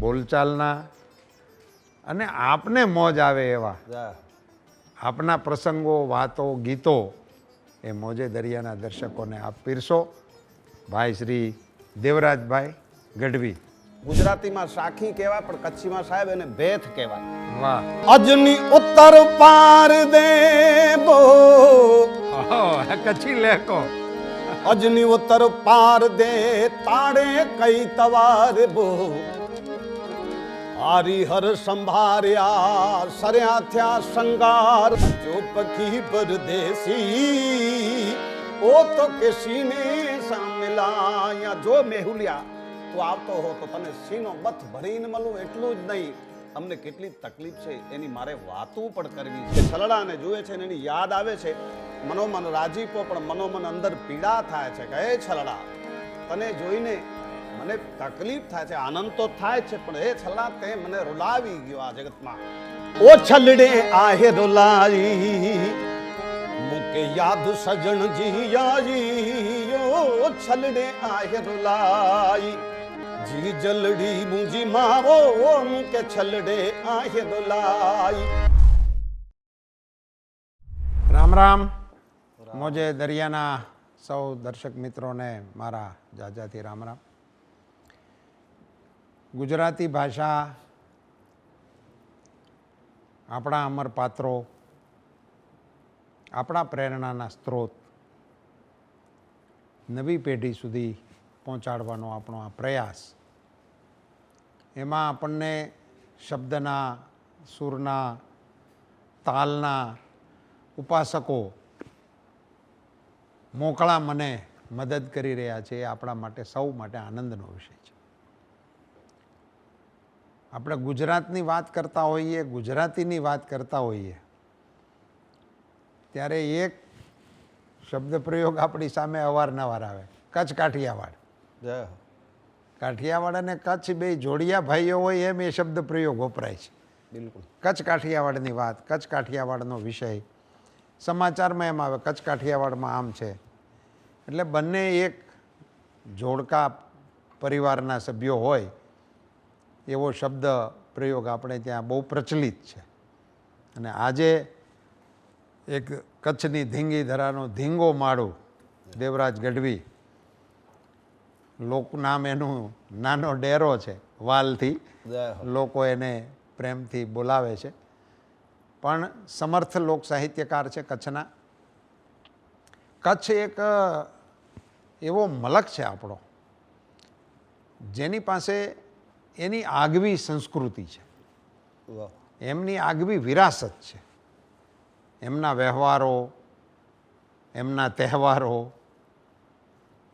બોલચાલના અને આપને મોજ આવે એવા. આપના પ્રસંગો વાતો ગીતો એ મોજે દરિયાના દર્શકોને આપ પીરસો. ભાઈ શ્રી દેવરાજભાઈ ગઢવી. ગુજરાતીમાં સાખી કહેવાય પણ કચ્છીમાં સાહેબ એને ભેથ કહેવાય. વાહ. અજની ઉત્તર પાર દે બો. કચ્છી લેકો અજની ઉત્તર પાર દે તાડે કઈ તવાર બો. હરિહર સંભાર્યા સર્યા થયા સંગાર જો પખી પરદેસી ઓ તો કે સીને સામેલાયા જો મેહુલિયા તું આવતો હો તો તને સીનો બથ ભરીને મળું એટલું જ નહીં અમને કેટલી તકલીફ છે એની મારે વાતો પણ કરવી છે છલડાને જુએ છે એની યાદ આવે છે મનોમન રાજીપો પણ મનોમન અંદર પીડા થાય છે કે હે છલડા તને જોઈને મને તકલીફ થાય છે, આનંદ તો થાય છે, પણ એ છલ્લા તે મને રૂલાવી ગયો આ જગતમાં. ઓ છલડે આહે રૂલાઈ, મુકે યાદ સજણ જી યાઈ ઓ છલડે આહે રૂલાઈ, જી જલડી મુજી માવો, મુકે છલડે આહે રૂલાઈ. રામ રામ, મોજે દરિયાના સૌ દર્શક મિત્રોને મારા જાજાથી રામ રામ. ગુજરાતી ભાષા આપણા અમર પાત્રો, આપણા પ્રેરણાના સ્ત્રોત નવી પેઢી સુધી પહોંચાડવાનો આપણો આ પ્રયાસ. એમાં આપણને શબ્દના, સૂરના, તાલના ઉપાસકો મોકળા મને મદદ કરી રહ્યા છે એ આપણા માટે સૌ માટે આનંદનો વિષય છે. આપણે ગુજરાતની વાત કરતા હોઈએ ગુજરાતીની વાત કરતા હોઈએ ત્યારે એક શબ્દ પ્રયોગ આપણી સામે અવારનવાર આવે. કચ્છ કાઠિયાવાડ. કાઠિયાવાડ અને કચ્છ બે જોડિયા ભાઈઓ હોય એમ એ શબ્દ પ્રયોગ વપરાય છે. બિલકુલ. કચ્છ કાઠિયાવાડની વાત કચ્છ કાઠિયાવાડનો વિષય. સમાચારમાં એમ આવે કચ્છ કાઠિયાવાડમાં આમ છે. એટલે બંને એક જોડકા પરિવારના સભ્યો હોય એવો શબ્દ પ્રયોગ આપણે ત્યાં બહુ પ્રચલિત છે. અને આજે એક કચ્છની ધીંગી ધરાનો ધીંગો માળું દેવરાજ ગઢવી લોક નામ એનું નાનો ડેરો છે વાલથી લોકો એને પ્રેમથી બોલાવે છે. પણ સમર્થ લોક સાહિત્યકાર છે કચ્છના. કચ્છ એક એવો મલક છે આપણો. જેની પાસે એની આગવી સંસ્કૃતિ છે વાહ. એમની આગવી વિરાસત છે એમના વ્યવહારો એમના તહેવારો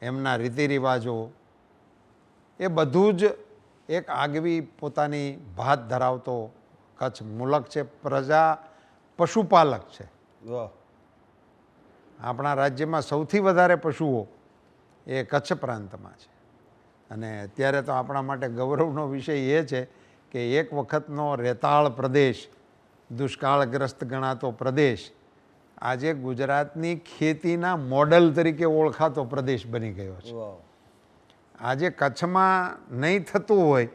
એમના રીતિ રિવાજો એ બધું જ એક આગવી પોતાની ભાત ધરાવતો કચ્છ મુલક છે પ્રજા પશુપાલક છે વાહ. આપણા રાજ્યમાં સૌથી વધારે પશુઓ એ કચ્છ પ્રાંતમાં છે અને અત્યારે તો આપણા માટે ગૌરવનો વિષય એ છે કે એક વખતનો રેતાળ પ્રદેશ દુષ્કાળગ્રસ્ત ગણાતો પ્રદેશ આજે ગુજરાતની ખેતીના મોડલ તરીકે ઓળખાતો પ્રદેશ બની ગયો છે. આજે કચ્છમાં નહીં થતું હોય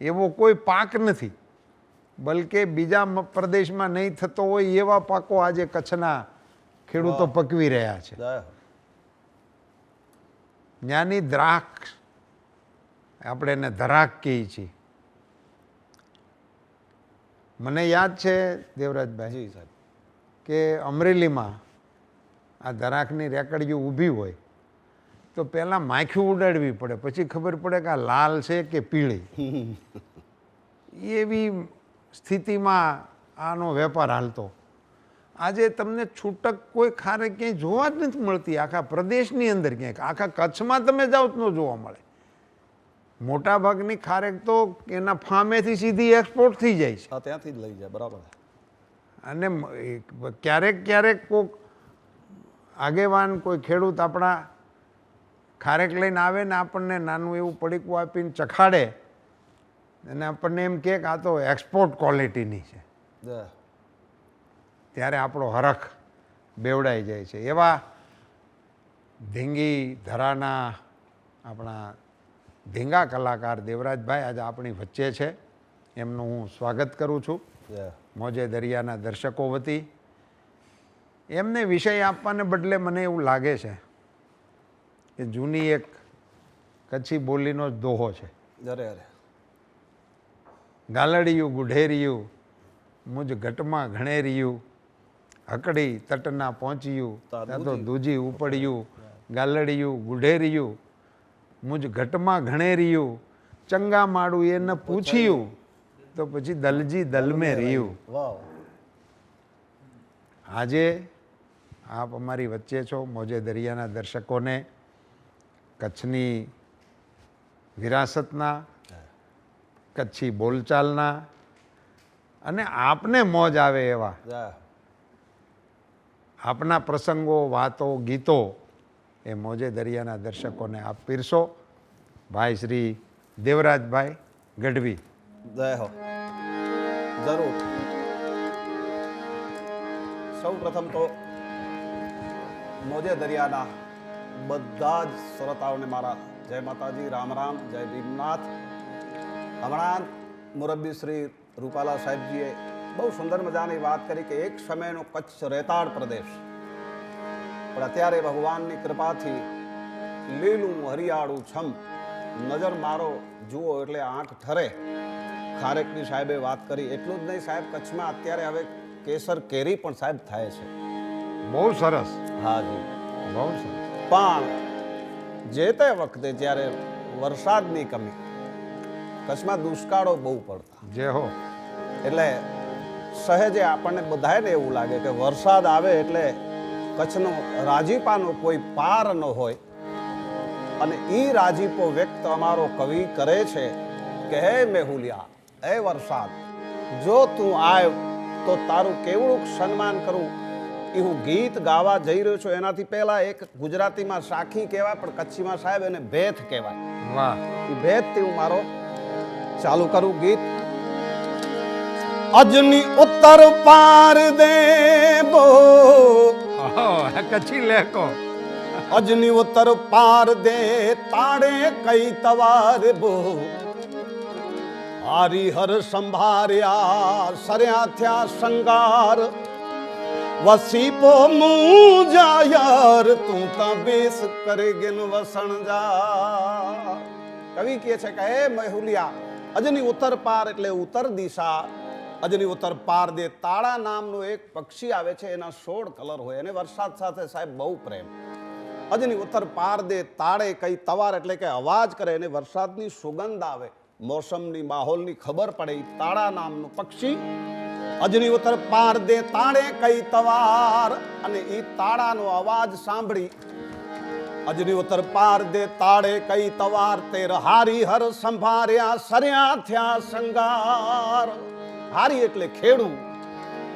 એવો કોઈ પાક નથી બલકે બીજા પ્રદેશમાં નહીં થતો હોય એવા પાકો આજે કચ્છના ખેડૂતો પકવી રહ્યા છે. જય ત્યાંની દ્રાક્ષ આપણે એને ધરાક કહીએ છીએ. મને યાદ છે દેવરાજભાઈ સાહેબ. કે અમરેલીમાં આ ધરાકની રેકડીઓ ઊભી હોય તો પહેલાં માખી ઉડાડવી પડે. પછી ખબર પડે કે આ લાલ છે કે પીળી. એવી સ્થિતિમાં આનો વેપાર હાલતો. આજે તમને છૂટક કોઈ ખારે ક્યાંય જોવા જ નથી મળતી. આખા પ્રદેશની અંદર ક્યાંક. આખા કચ્છમાં તમે જાઓ તો ન જોવા મળે. મોટા ભાગની ખારેક તો એના ફામેથી સીધી એક્સપોર્ટ થઈ જાય છે. ત્યાંથી જ લઈ જાય બરાબર. અને ક્યારેક ક્યારેક કોઈક આગેવાન કોઈ ખેડૂત આપણા ખારેક લઈને આવે ને આપણને નાનું એવું પડીકું આપીને ચખાડે અને આપણને એમ કે આ તો એક્સપોર્ટ ક્વોલિટીની છે. ત્યારે આપણો હરખ બેવડાઈ જાય છે. એવા ધીંગી ધરાના આપણા ધીંગા કલાકાર દેવરાજભાઈ આજે આપણી વચ્ચે છે. એમનું હું સ્વાગત કરું છું. મોજે દરિયાના દર્શકો વતી. એમને વિષય આપવાને બદલે મને એવું લાગે છે કે જૂની એક કચ્છી બોલીનો જ દોહો છે. અરે અરે. ગાલડિયું ગુઢેરિયું મુજ ઘટમાં ઘણેરિયું હકડી તટના પહોંચ્યું ત્યાં તો દૂજી ઉપડ્યું ગાલડિયું ગુઢેરિયું મુજ ઘટમાં ઘણેરિયું ચંગા માડું એને પૂછ્યું. તો પછી દલજી દલમે રહ્યું આજે આપ અમારી વચ્ચે છો મોજે દરિયાના દર્શકોને કચ્છની વિરાસતના કચ્છી બોલચાલના અને આપને મોજ આવે એવા. આપના પ્રસંગો વાતો ગીતો એ મોજે દરિયાના દર્શકોને આપ પીરસો. ભાઈ શ્રી દેવરાજભાઈ ગઢવી. જય હો. જરૂર. સૌ પ્રથમ તો મોજે દરિયાના બધા જ શ્રોતાઓને મારા જય માતાજી, રામ રામ, જય ભીમનાથ. હમણાં મુરબ્બી શ્રી રૂપાલા સાહેબજીએ બહુ સુંદર મજાની વાત કરી કે એક સમયનો કચ્છ રેતાળ પ્રદેશ. પણ અત્યારે ભગવાનની કૃપાથી લીલું હરિયાળું છમ. નજર મારો જુઓ એટલે આંખ ઠરે. ખારેકની સાહેબે વાત કરી એટલું જ નહીં સાહેબ કચ્છમાં અત્યારે હવે કેસર કેરી પણ સાહેબ થાય છે. બહુ સરસ. હા જી. બહુ સરસ. પણ જે તે વખતે જ્યારે વરસાદની કમી કચ્છમાં દુષ્કાળો બહુ પડતા. જે હો. એટલે સહેજે આપણને બધાને એવું લાગે કે વરસાદ આવે એટલે કચ્છનો રાજીપાનો કોઈ પાર ન હોય. અને એ રાજીપો વ્યક્ત અમારો કવિ કરે છે કે હે મેહુલિયા હે વરસાદ જો તું આવ તો તારું કેવડું સન્માન કરું. એ હું ગીત ગાવા જઈ રહ્યો છું. એનાથી પહેલા એક ગુજરાતીમાં સાખી કહેવાય પણ કચ્છીમાં સાહેબ એને ભેથ કહેવાય. વાહ. એ ભેદથી હું મારો ચાલુ કરું ગીત. અજની ઉત્તર પાર દેવો ઓહો, કચ્છી લેકો. અજની ઉત્તર પાર દે, તાડે કઈ તવાર બો. હરિહર સંભાર્યા, સર્યા થયા શંગાર. વસીપો મું જાયર, તું તા બેસ કરે ગેન વસણ જા. કવિ કહે છે કે, હે મહુલિયા, અજની ઉત્તર પાર એટલે ઉત્તર દિશા. અજની ઉત્તર પાર દે તાળા નામનું એક પક્ષી આવે છે, એના સોળ કલર હોય, અને વરસાદ સાથે સાહેબ બહુ પ્રેમ. અજની ઉત્તર પાર દે તાળે કઈ તવાર એટલે કે અવાજ કરે, અને વરસાદની સુગંધ આવે. મોસમની, માહોલની ખબર પડે તાળા નામનું પક્ષી. અજની ઉત્તર પાર દે તાળે કઈ તવાર, અને એ તાળાનો અવાજ સાંભળી. અજની ઉત્તર પાર દે તાળે કઈ તવાર, તેર હારી હર સંભાર્યા, સર્યા થયા સંગાર. હારી એટલે ખેડૂ.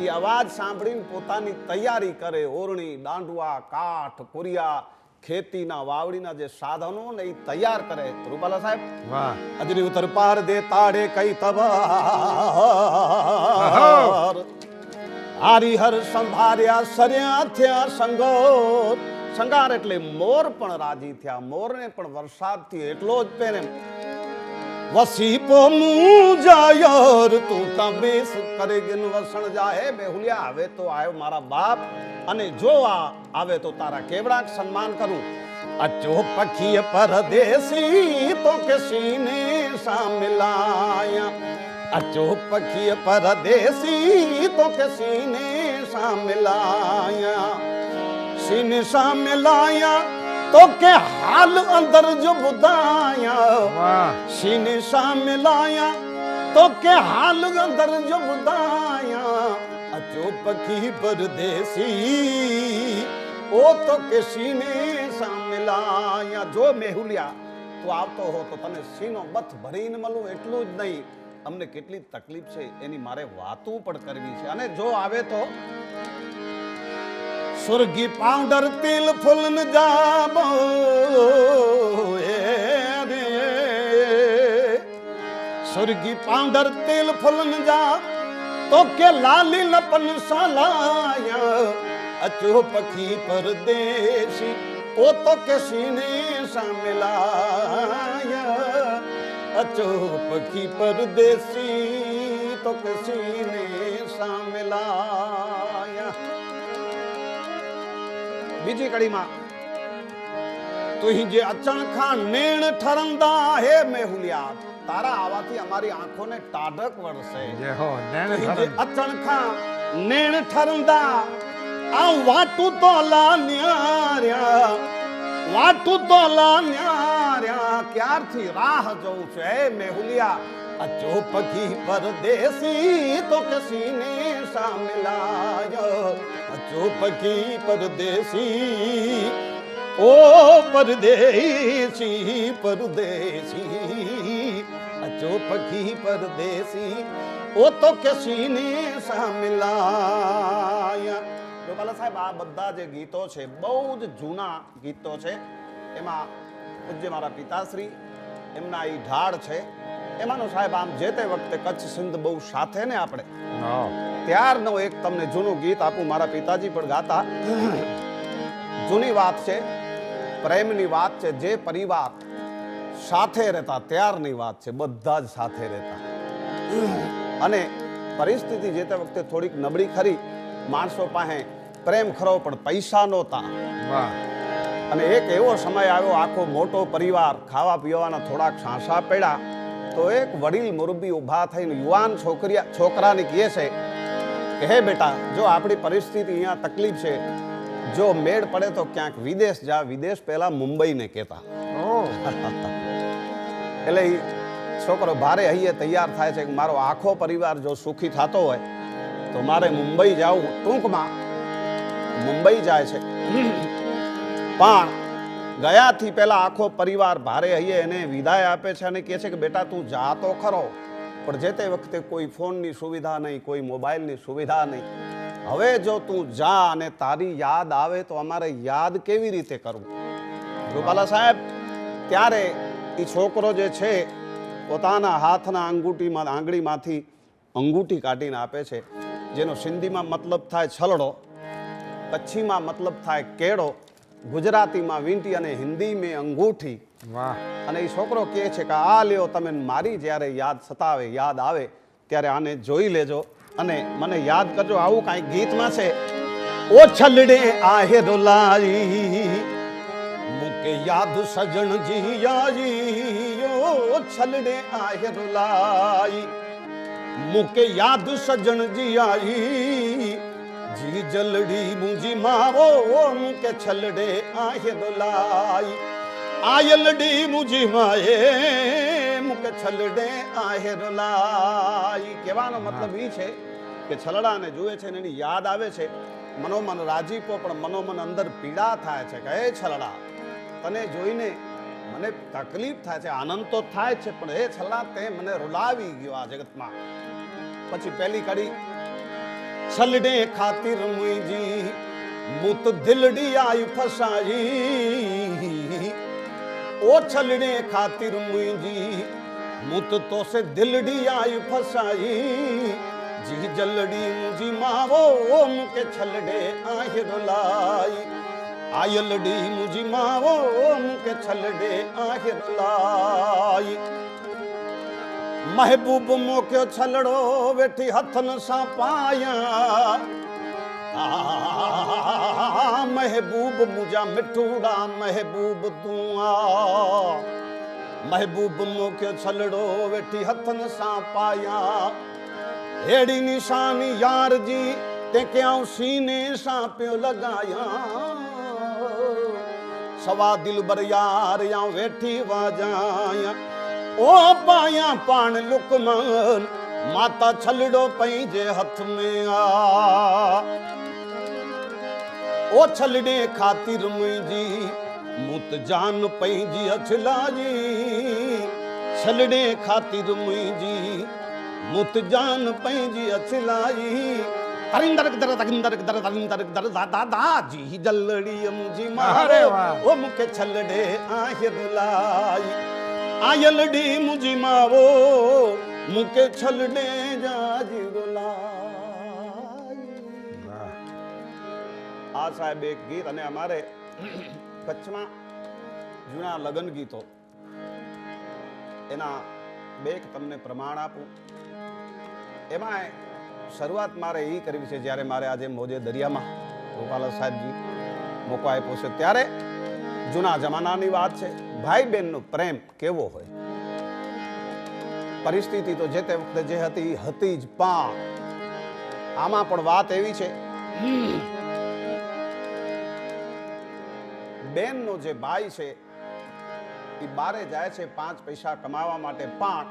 એ અવાજ સાંભળીને પોતાની તૈયારી કરે ઓરણી દાંડવા કાઠ કુરિયા ખેતીના વાવડીના જે સાધનો ને એ તૈયાર કરે. રૂપાલા સાહેબ? વાહ. અજરી ઉતર પાર દે તાડે કઈ તબાર. હારી હર સંભાર્યા સર્યા થયા સંગો સંગાર એટલે મોર પણ રાજી થયા મોરને પણ વરસાદથી એટલો જ પ્રેમ વસીપો મું જાયર તું તમે કરે ગિન વસણ જાહે. બેહુલિયા આવે તો આવ્યો મારા બાપ, અને જો આ આવે તો તારા કેવડાક સન્માન કરું. અચો પખી પરદેસી તો કે સીને સામલાયા. અચો પખી પરદેસી તો કે સીને સામલાયા. સીને સામલાયા તો કે હાલ અંદર જો બુધાયા શીન શા મિલાયા તો કે હાલ અંદર જો બુધાયા અચો પખી પરદેસી ઓ તો કે શીને શા મિલાયા જો મેહુલિયા તો આવતો હો તો તને સીનો બથ ભરીને મળું એટલું જ નહીં। અમને કેટલી તકલીફ છે એની મારે વાતું પણ કરવી છે. અને જો આવે તો સુરગી પાવડર તિલ ફૂલ ન જાબો સુરગી પાવડર તિલ ફૂલ ન જા તો કે લાલી લપન સલાયા અચો પખી પરદેશી ઓ તો કે સીને સામલાયા અચો પખી પરદેશી તો કે સીને સામલાયા બીજી કડીમાં તુહી જે અચણખા નેણ ઠરંદા હે મેહુલિયા તારા આવાથી અમારી આંખોને ટાઢક વળશે જે હો નેણ. અચણખા નેણ ઠરંદા આ વાટુ તો લાન્યાર્યા વાટુ તો લાન્યાર્યા ક્યારથી રાહ જોઉં છું હે पखी परदेसी तो किसी ने કસીને अचो पखी परदेसी ओ ઓ परदेसी अचो पखी परदेसी ओ ઓ તો ने સામિલાય ગોપાલા સાહેબ, આ બધા જે ગીતો છે, બહુ જ જૂના ગીતો છે. એમાં પૂજ્ય મારા પિતાશ્રી, એમના એ ઢાળ છે. એમાંનો સાહેબ આમ જે તે વખતે કચ્છ સિંધ બહુ સાથે ને આપણે ત્યારનો એક તમને જૂનું ગીત આપું મારા પિતાજી પણ ગાતા. જૂની વાત છે પ્રેમની વાત છે જે પરિવાર સાથે રહેતા ત્યારની વાત છે બધા જ સાથે રહેતા. અને પરિસ્થિતિ જે તે વખતે થોડીક નબળી ખરી માણસો પાસે પ્રેમ ખરો પણ પૈસા નહોતા. અને એક એવો સમય આવ્યો આખો મોટો પરિવાર ખાવા પીવાના થોડાક સાંસા પડ્યા. તો એક વડીલ મુરબી ઊભા થઈને યુવાન છોકરી છોકરાને કહે છે કે હે બેટા જો આપણી પરિસ્થિતિ અહીંયા તકલીફ છે જો મેળ પડે તો ક્યાંક વિદેશ જા. વિદેશ પહેલા મુંબઈને કહેતા. એટલે છોકરો ભારે હૈયે તૈયાર થાય છે કે મારો આખો પરિવાર જો સુખી થતો હોય તો મારે મુંબઈ જવું. ટૂંકમાં મુંબઈ જાય છે. પણ ગયાથી પહેલાં આખો પરિવાર ભારે હૈયે એને વિદાય આપે છે અને કહે છે કે, બેટા, તું જા તો ખરો. પણ જે તે વખતે કોઈ ફોનની સુવિધા નહીં, કોઈ મોબાઈલની સુવિધા નહીં. હવે જો તું જા અને તારી યાદ આવે તો અમારે યાદ કેવી રીતે કરવું? રૂપાલા સાહેબ, ત્યારે એ છોકરો જે છે, પોતાના હાથના અંગૂઠીમાં, આંગળીમાંથી અંગૂઠી કાઢીને આપે છે. જેનો સિંધીમાં મતલબ થાય છલડો, કચ્છીમાં મતલબ થાય કેળો ગુજરાતીમાં વીંટી અને હિન્દીમાં અંગૂઠી. વાહ. અને એ છોકરો કહે છે કે આ લ્યો તમે મારી જ્યારે યાદ સતાવે યાદ આવે ત્યારે આને જોઈ લેજો. અને મને યાદ કરજો આવું કાંઈક ગીતમાં છે ઓ છલડે આહે રોલાઈ મુકે યાદ સજણ જી આઈ ઓ છલડે આહે રોલાઈ મુકે યાદ સજણ જી આઈ जलड़ी જલડી मावो મુકે છલડે આહે રોલાઈ આયલડી મુજી માએ મુક છલડે આહેર લાઈ કહેવાનો મતલબ એ છે કે છલડાને જુએ છે એની યાદ આવે છે. મનોમન રાજીપો, પણ મનોમન અંદર પીડા થાય છે કે હે છલડા. તને જોઈને મને તકલીફ થાય છે, આનંદ તો થાય છે, પણ હે છલડા, તે મને રૂલાવી ગયો આ જગતમાં. પછી પહેલી કડી छलने खातिर मुंहिंजी मुत दिलड़ी आई फसाई ओ छलने खातिर मुंहिंजी मुत तोसे दिलड़ी आई फसाई जी जलड़ी मुंहिंजी मावो ओ मूंखे छलने आहे रुलाई आयलड़ी मुंहिंजी मावो ओ मूंखे छलने आहे रुलाई महबूब मोकियो छलड़ो वेठी हथनि सां पायां आ, महबूब मुंहिंजा मिठूड़ा महबूब तूं आ महबूब मूंखे छलड़ो वेठी हथनि सां पायां अहिड़ी निशानी यार जी तंहिंखे आऊं सीने सां पियो लॻायां सवा दिल बर यार या वेठी वाजायां ओ पायां पाण लुकमान माता छलड़ो पंहिंजे हथ में आ ओ छलड़े खातिर मुंहिंजी मुत जान पंहिंजी अछलाजी छलड़े खातिर मुंहिंजी मुत जान पंहिंजी अछलाई तरिंदर दर तरिंदर दर तरिंदर दर दादा दाजी जलड़ी मुंहिंजी अरे मारे वाह। ओ मूंखे छलड़े आहिर लाई આયલડી મુજી માવો મુકે છલડે જાજી ગોલા આ સાહેબ એક ગીત અને અમારે કચ્છમાં જૂના લગ્ન ગીતો. એના બે તમને પ્રમાણ આપું. એમાં શરૂઆત મારે એ કરવી છે જ્યારે મારે આજે મોજે દરિયામાં ગોપાલ સાહેબજી મોકો આપ્યો છે ત્યારે જૂના જમાનાની વાત છે. ભાઈ બહેનનો પ્રેમ કેવો હોય? પરિસ્થિતિ તો જે તે વખતે જે હતી હતી જ પણ આમાં પણ વાત એવી છે. બેનનો જે ભાઈ છે એ બારે જાય છે પાંચ પૈસા કમાવા માટે પણ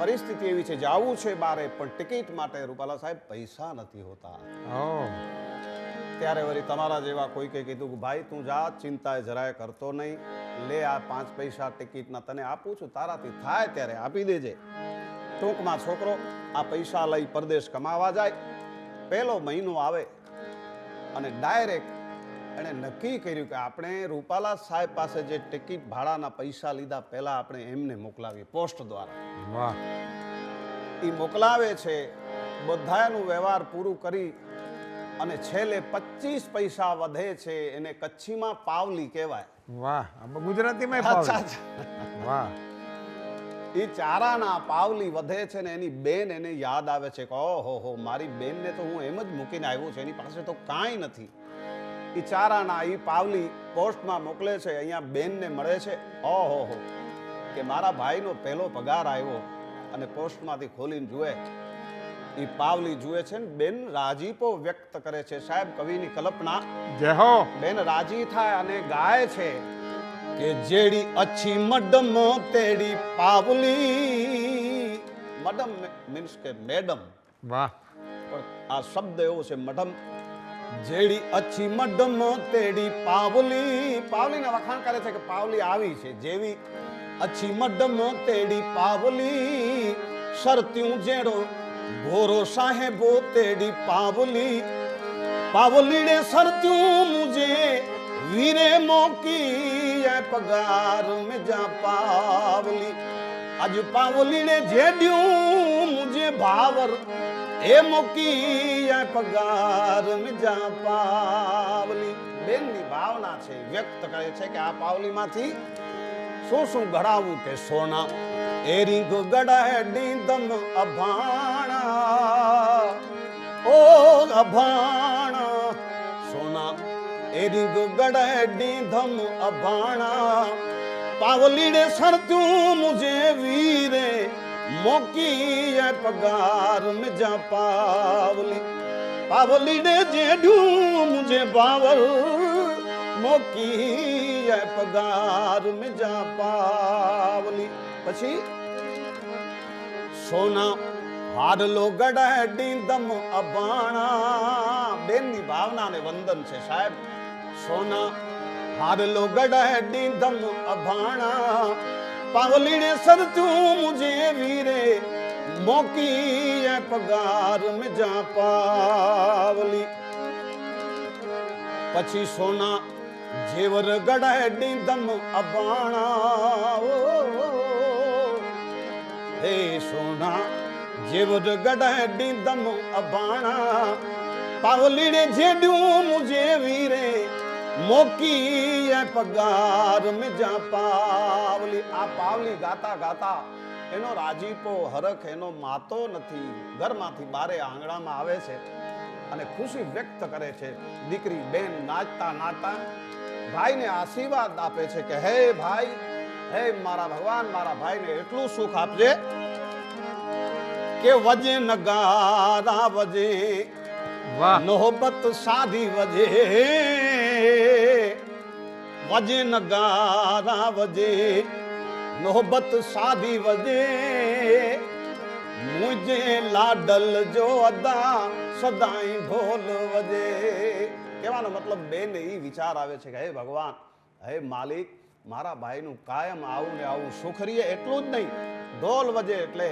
પરિસ્થિતિ એવી છે જવું છે બારે, પણ ટિકિટ માટે રૂપાલા સાહેબ પૈસા નથી હોતા. ત્યારે વળી તમારા જેવા કોઈ કે કીધું કે ભાઈ તું જા ચિંતા જરાય કરતો નહીં. લે આ પાંચ પૈસા ટિકિટના તને આપું છું તારાથી થાય ત્યારે આપી દેજે. ટૂંકમાં છોકરો આ પૈસા લઈ પરદેશ કમાવા જાય. પહેલો મહિનો આવે અને ડાયરેક્ટ એણે નક્કી કર્યું કે આપણે રૂપાલા સાહેબ પાસે જે ટિકિટ ભાડાના પૈસા લીધા પહેલા આપણે એમને મોકલાવીએ પોસ્ટ દ્વારા. વાહ. એ મોકલાવે છે બધાનું વ્યવહાર પૂરું કરી અને છેલ્લે પચીસ પૈસા વધે છે એને કચ્છીમાં પાવલી કહેવાય. વાહ આ ગુજરાતીમાં પાવલી. વાહ. એ ચારાના પાવલી વધે છે ને એની બેન એને યાદ આવે છે કે ઓહો હો મારી બેનને તો હું એમ જ મૂકીને આવ્યો છું એની પાસે તો કાંઈ નથી. એ ચારાના એ પાવલી પોસ્ટમાં મોકલે છે અહીંયા બેનને મળે છે ઓહો હો કે મારા ભાઈનો પહેલો પગાર આવ્યો. અને પોસ્ટમાંથી ખોલીને જુએ એ પાવલી જુએ છે ને બેન રાજીપો વ્યક્ત કરે છે. સાહેબ કવિની કલ્પના. જય હો. બેન રાજી થાય અને ગાય છે કે જેડી અચ્છી મડમ તેડી પાવલી. મડમ મીન્સ કે મેડમ. વાહ. પણ આ શબ્દ એવો છે મડમ. જેડી અચ્છી મડમ તેડી પાવલી. પાવલીના વખાણ કરે છે કે પાવલી આવી છે. જેવી અચ્છી મડમ તેડી પાવલી. શરત્યું જેડો ભોરો સાહેબો તેડી પાવલી પાવલીડે સરત્યું મુજે, વીરે મોકી એ પગાર મે જા પાવલી. આજ પાવલીડે જેડ્યું મુજે ભાવર, એ મોકી એ પગાર મે જા પાવલી. બેનની ભાવના છે, વ્યક્ત કરે છે કે આ પાવલીમાંથી શું શું ઘડાવું કે સોના? એરી ગડાડી દમ અભા ਓ ਅਭਾਣਾ ਸੋਨਾ એરિંગ ગડડી ધમ અભાણા પાવલીડે સરત્યું મુજે વીરે મોકીએ પગાર મે જા પાવલી પાવલીડે જેડ્યું મુજે બાવર મોકીએ પગાર મે જા પાવલી પછી સોના હાર લોગડા ડીંદમ અબાણા બેનની ભાવનાને વંદન છે સાહેબ સોના હાર લોગડા ડીંદમ અબાણા પાવલીને સરતું મુજે વીરે મોકી એ પગાર મે જા પાવલી પછી સોના જેવર ગડા ડીંદમ અબાણા ઓ હે સોના જેવર ગડાડી દમ અબાણા પાવલીને જેડ્યું મુજે વીરે મોકી એ પગાર મે પાવલી. આ પાવલી ગાતા ગાતા એનો રાજીપો હરખ એનો માતો નથી. ઘરમાંથી બારે આંગણામાં આવે છે અને ખુશી વ્યક્ત કરે છે. દીકરી બેન નાચતા નાચતા ભાઈને આશીર્વાદ આપે છે કે, હે ભાઈ, હે મારા ભગવાન, મારા ભાઈને એટલું સુખ આપજે કે વજે નગારા વજે નોહબત સાધી વજે વજે નગારા વજે નોહબત સાધી વજે. મુજે લાડલ જો અદા સદાઈ ઢોલ વજે. કહેવાનો મતલબ બેન એ વિચાર આવે છે કે હે ભગવાન હે માલિક મારા ભાઈનું કાયમ આવું ને આવું સુખ રહીએ એટલું જ નહીં. ઢોલ વજે એટલે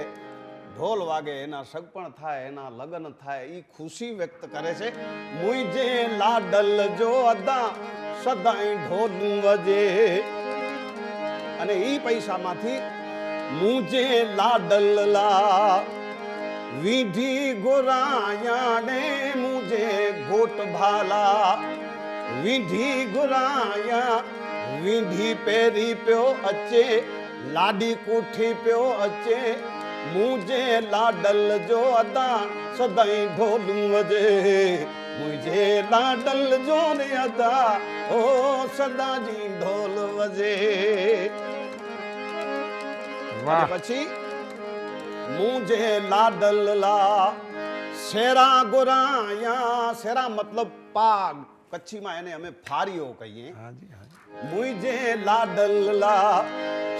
ઢોલ વાગે, એના સગપણ થાય, એના લગ્ન થાય એ ખુશી વ્યક્ત કરે છે. મુજે લાડલ જો અદા સદાઈ ઢોલ વજે. અને એ પૈસામાંથી મુજે લાડલલા વિધિ ગોરાયા ને મુજે ગોટ ભાલા વિધી ગોરાયા વિધી પેરી પ્યો અચે લાડી કુઠી પ્યો અચે મુજે લાડલ જો અદા સદાઈ ઢોલું વજે મુજે લાડલ જો ને અદા ઓ સદાજી ઢોલ વજે વાહ અને પછી મુજે લાડલ લા શેરા ગોરાયા શેરા મતલબ પાગ કચ્છીમાં એને અમે ફારીઓ કહીએ હાજી હાજી મુજે લાડલ્લા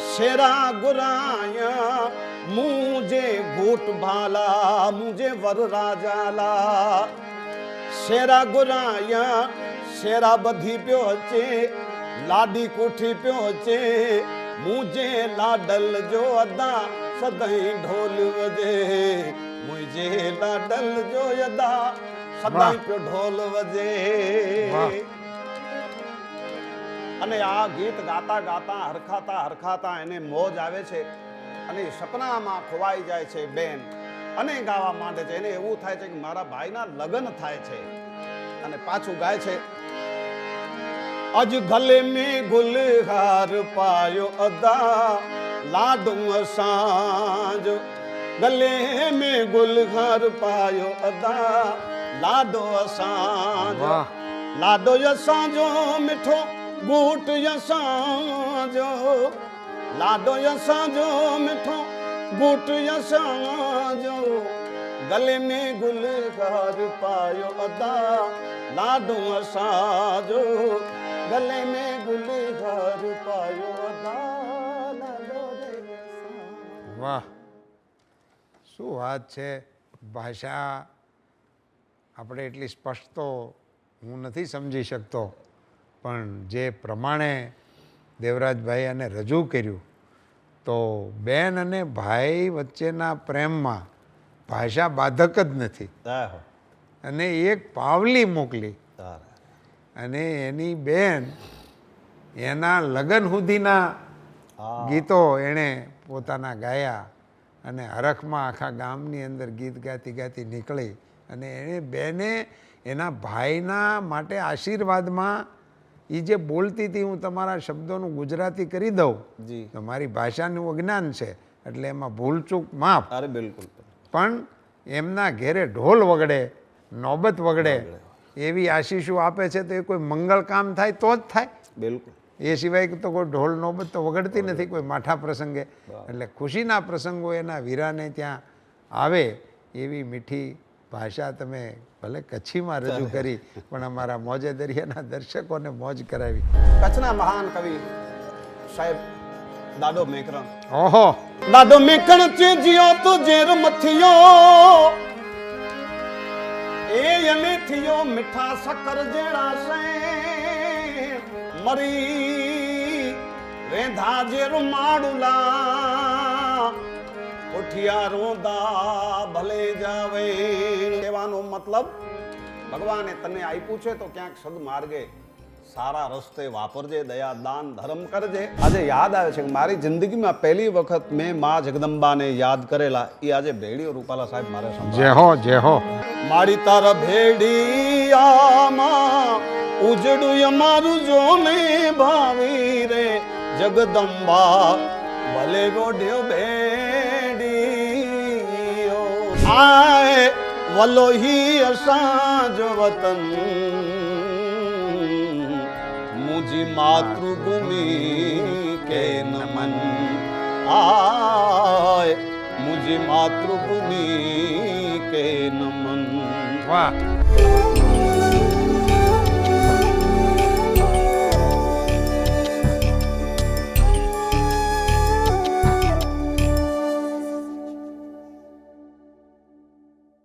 શેરા ગુરાયા મુજે ગોટ भाला मुझे वर ગુરાયા शेरा બધી પ્યો છે લાડી लाडी कोठी છે મુજે लाडल जो અદા સદાઈ ढोल वजे લાડલ જો અદા સદાઈ પ્યો ઢોલ વજે વાહ. અને આ ગીત ગાતા ગાતા હરખાતા હરખાતા એને મોજ આવે છે. અને સપનામાં ખોવાઈ જાય છે બેન. અને ગાવા માંડે છે. એને એવું થાય છે કે મારા ભાઈના લગ્ન થાય છે. અને પાછું ગાય છે. અજ ગલે મે ગુલહાર પાયો અદા લાડું સાંજ ગલે મે ગુલહાર પાયો અદા લાડો સાંજ લાડો સાંજો મીઠો બૂટ સાંજો લાડો યસાંજો મીઠો ગૂટ યસાંજો ગલે में ગુલહાર પાયો अदा લાડો અસાંજો, ગલે में અદા. લાડો રે વાહ. શું વાત છે? ભાષા આપણે એટલી સ્પષ્ટ તો હું નથી સમજી શકતો, પણ જે પ્રમાણે દેવરાજભાઈ એને રજૂ કર્યું તો બેન અને ભાઈ વચ્ચેના પ્રેમમાં ભાષા બાધક જ નથી. અને એક પાવલી મોકલી. અને એની બેન એના લગ્ન સુધીના ગીતો એણે પોતાના ગાયા અને હરખમાં આખા ગામની અંદર ગીત ગાતી ગાતી નીકળી. અને એણે બેને એના ભાઈના માટે આશીર્વાદમાં એ જે બોલતી હતી હું તમારા શબ્દોનું ગુજરાતી કરી દઉં જી. તો મારી ભાષાનું અજ્ઞાન છે એટલે એમાં ભૂલચૂક માફ. અરે બિલકુલ. પણ એમના ઘેરે ઢોલ વગડે નોબત વગડે એવી આશીષો આપે છે તો એ કોઈ મંગળ કામ થાય તો જ થાય. બિલકુલ. એ સિવાય તો કોઈ ઢોલ નોબત તો વગડતી નથી કોઈ માઠા પ્રસંગે. એટલે ખુશીના પ્રસંગો એના વીરાને ત્યાં આવે એવી મીઠી ભાષા તમે ભલે કચ્છીમાં રજૂ કરી પણ અમારા મોજે દરિયાના દર્શકોને મોજ કરાવી. કચ્છના મહાન કવિ સાહેબ દાદો મેકરણ. ઓહો. દાડો મેકણ જીઓ તો જેર મથિયો. એ યમે થિયો મીઠા સકર જેડા સે મરી વેંધા ઝેર માડુલા. ઉઠિયા રોંદા ભલે જાવે. કહેવાનો મતલબ ભગવાને તને આપ્યું છે તો ક્યાંક સદમાર્ગે સારા રસ્તે વાપરજે દયા દાન ધર્મ કરજે. આજે યાદ આવે છે કે મારી જિંદગીમાં પહેલી વખત મેં મા જગદંબાને યાદ કરેલા. એ આજે ભેડીઓ રૂપાલા સાહેબ મારે સંભળાવ્યા. જે હો જે હો. મારી તારા ભેડિયામાં ઉજડું અમારું જોને ભાવી રે. જગદંબા ભલે ગોઢ્યો ભેડિયો આય વલોહી અસાંજો વતન મુજી માતૃભૂમિ કે નમન આય મુજી માતૃભૂમિ કે નમન વાહ